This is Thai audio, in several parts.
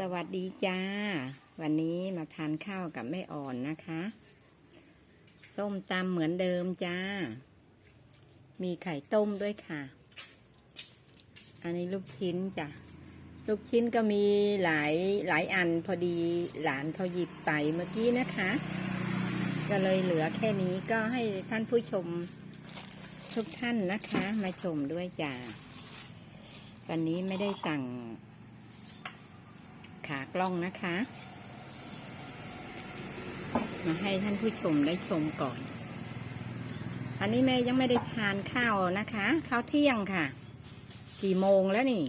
สวัสดีจ้า วันนี้มาทานข้าวกับแม่อ่อนนะคะ ส้มตำเหมือนเดิมจ้า มีไข่ต้มด้วยค่ะ อันนี้ลูกชิ้นจ้ะ ลูกชิ้นก็มีหลายหลายอันพอดีหลานเขาหยิบไปเมื่อกี้นะคะ ก็เลยเหลือแค่นี้ก็ให้ท่านผู้ชมทุกท่านนะคะ มาชมด้วยจ้าวันนี้ไม่ได้สั่ง ขากล้องนะคะ มาให้ท่านผู้ชมได้ชมก่อน อันนี้แม่ยังไม่ได้ทานข้าวนะคะ ข้าวเที่ยงค่ะ กี่โมงแล้วนี่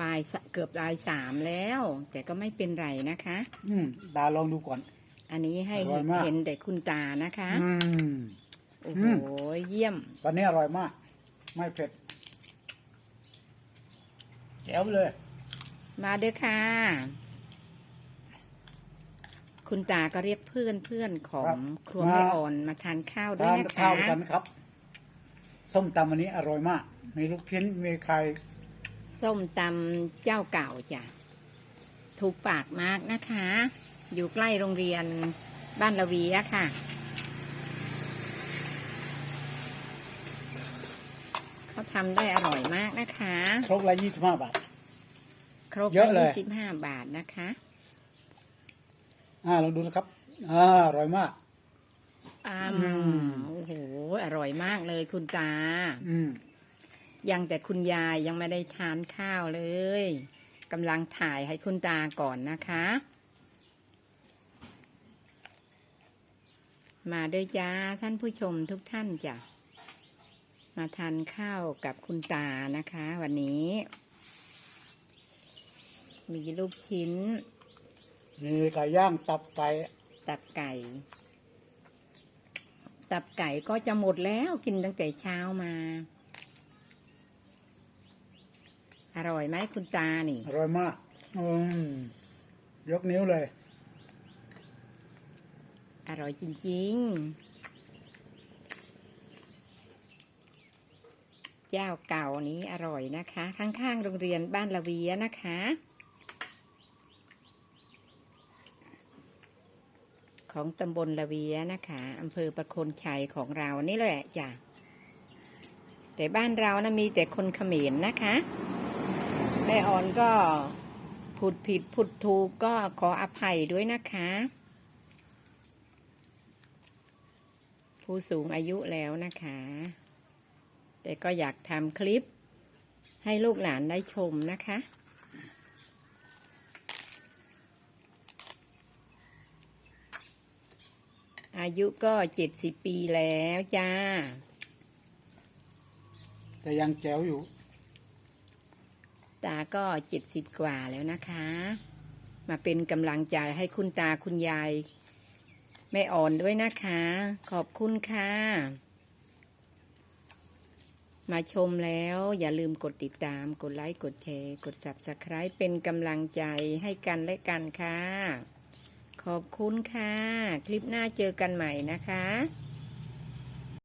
บ่ายสเกือบบ่ายสามแล้ว แต่ก็ไม่เป็นไรนะคะ อืมดาลองดูก่อน อันนี้ให้อร่อยมากเห็นแต่คุณตานะคะ อืมโอ้อืโหมเยี่ยม ตอนนี้อร่อยมาก ไม่เผ็ดแจ๋วเลย มาเด้อค่ะ คุณตาก็เรียกเพื่อนเพื่อนๆของครับครัวมาแม่อ่อนมาทานข้าวด้วยทานนะข้าคะวกันครับ ส้มตำวันนี้อร่อยมาก มีลูกชิ้น มีไข่ ส้มตำเจ้าเก่าจ้ะ ถูกปากมากนะคะ อยู่ใกล้โรงเรียนบ้านละวีอะค่ะ เขาทำได้อร่อยมากนะคะ ครกละยี่สิบห้าบาท ครบเยอะเลยยี่สิบห้าบาทนะคะ อ่าลองดูนะครับ อ่าอร่อยมากอ้าอืมโอ้โห อร่อยมากเลยคุณตา อืม ยังแต่คุณยายยังไม่ได้ทานข้าวเลยกำลังถ่ายให้คุณตาก่อนนะคะ มาด้วยจ้าท่านผู้ชมทุกท่านจ้ะ มาทานข้าวกับคุณตานะคะ วันนี้ มีลูกชิ้น มีไก่ย่างตับไก่ตับไก่ ตับไก่ก็จะหมดแล้วกินตั้งแต่เช้ามา อร่อยไหมคุณตานี่ อร่อยมาก อืม ยกนิ้วเลย อร่อยจริง ๆ เจ้าเก่านี้อร่อยนะคะ ข้างๆ โรงเรียนบ้านละเวียนะคะ ของตำบลละเวียนะคะอำเภอประโคนชัยของเรานี่แหละจ้ะแต่บ้านเรานะมีแต่คนเขมรนะคะแม่ออนก็พูดผิดพูดถูกก็ขออภัยด้วยนะคะ ผู้สูงอายุแล้วนะคะ แต่ก็อยากทำคลิปให้ลูกหลานได้ชมนะคะ อายุก็เจ็ดสิบปีแล้วจ้า แต่ยังแจ๋วอยู่ ตาก็เจ็ดสิบกว่าแล้วนะคะ มาเป็นกำลังใจให้คุณตาคุณยาย แม่อ่อนด้วยนะคะ ขอบคุณค่ะ มาชมแล้วอย่าลืมกดติดตาม กดไลค์ กดแชร์ กด subscribe เป็นกำลังใจให้กันและกันค่ะ ขอบคุณค่ะ คลิปหน้าเจอกันใหม่นะคะ